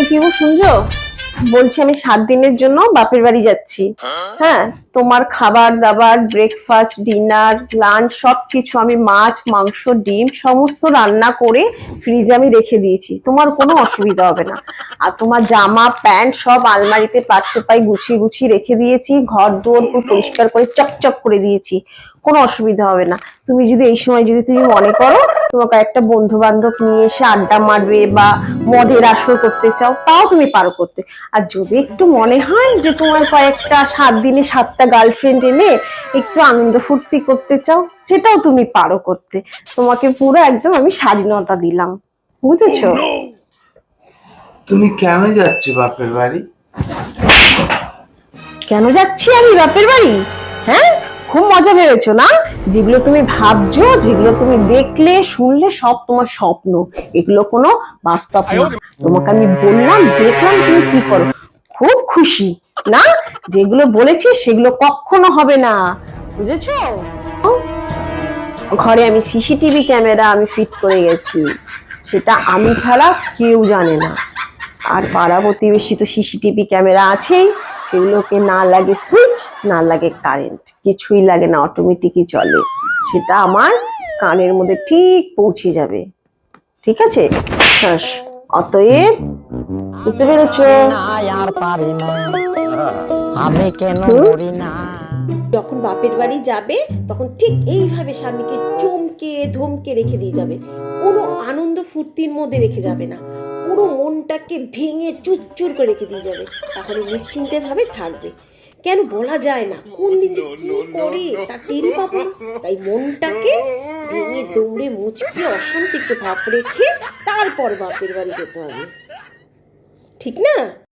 এই গো, শুনছো? বলছি আমি সাত দিনের জন্য বাপের বাড়ি যাচ্ছি। হ্যাঁ তোমার খাবার দাবার ব্রেকফাস্ট ডিনার লাঞ্চ সব কিছু আমি মাছ, মাংস, ডিম, সমস্ত রান্না করে ফ্রিজে আমি রেখে দিয়েছি। তোমার কোনো অসুবিধা হবে না। আর তোমার জামা, প্যান্ট সব আলমারিতে পাটতে পাই গুছিয়ে গুছিয়ে রেখে দিয়েছি। ঘর দুয়ার পুরো পরিষ্কার করে চকচক করে দিয়েছি। কোনো অসুবিধা হবে না। তুমি যদি এই সময় যদি তুমি মনে করো তোমাকে একটা বন্ধু বান্ধব নিয়ে এসে আড্ডা মারবে বা মদের আসর করতে চাও তাও তুমি পারো করতে। আর যদি একটু মনে হয় যে তোমার কয়েকটা সাত দিনে সাতটা গার্লফ্রেন্ড এনে একটু আনন্দ ফুর্তি করতে চাও সেটাও তুমি পারো করতে। তোমাকে পুরো একদম আমি স্বাধীনতা দিলাম। বুঝেছ? তুমি কেন যাচ্ছ বাপের বাড়ি? কেন যাচ্ছি আমি বাপের বাড়ি? হ্যাঁ? খুব মজা পেয়েছ না? যেগুলো তুমি ভাবছ, যেগুলো তুমি দেখলে, শুনলে, সব তোমার স্বপ্ন। এগুলো কোনো বাস্তব না। তোমাকে আমি বললাম, দেখলাম তুমি কি করো। খুব খুশি, না? যেগুলো বলেছি, সেগুলো কখনো হবে না। বুঝেছ? ঘরে আমি সিসিটিভি ক্যামেরা আমি ফিট করে গেছি। সেটা আমি ছাড়া কেউ জানে না। আর পাড়া প্রতিবেশী তো সিসিটিভি ক্যামেরা আছেই। সেগুলোকে না লাগে সুইচ না লাগে কারেন্ট। কিছুই লাগে না অটোমেটিকই চলে। সেটা আমার কানের মধ্যে ঠিক পৌঁছে যাবে। ঠিক আছে? অতএব বুঝতে পেরেছ? আমি কেন না? যখন বাপের বাড়ি যাবে তখন ঠিক এইভাবে স্বামীকে চমকে ধমকে রেখে দিয়ে যাবে। কোনো আনন্দ ফুর্তির মধ্যে রেখে যাবে না। পুরো মনটাকে ভেঙে চুরচুর করে রেখে দিয়ে যাবে। তাহলে নিশ্চিন্তে ভাবে থাকবে। কেন বলা যায় না? কোন দিন যে কি করে তা টেরি পাবো না। তাই মনটাকে ভেঙে দৌড়ে মুচকে অশান্তিকে ভাব রেখে তারপর বাপের বাড়ি যেতে হবে। ঠিক না?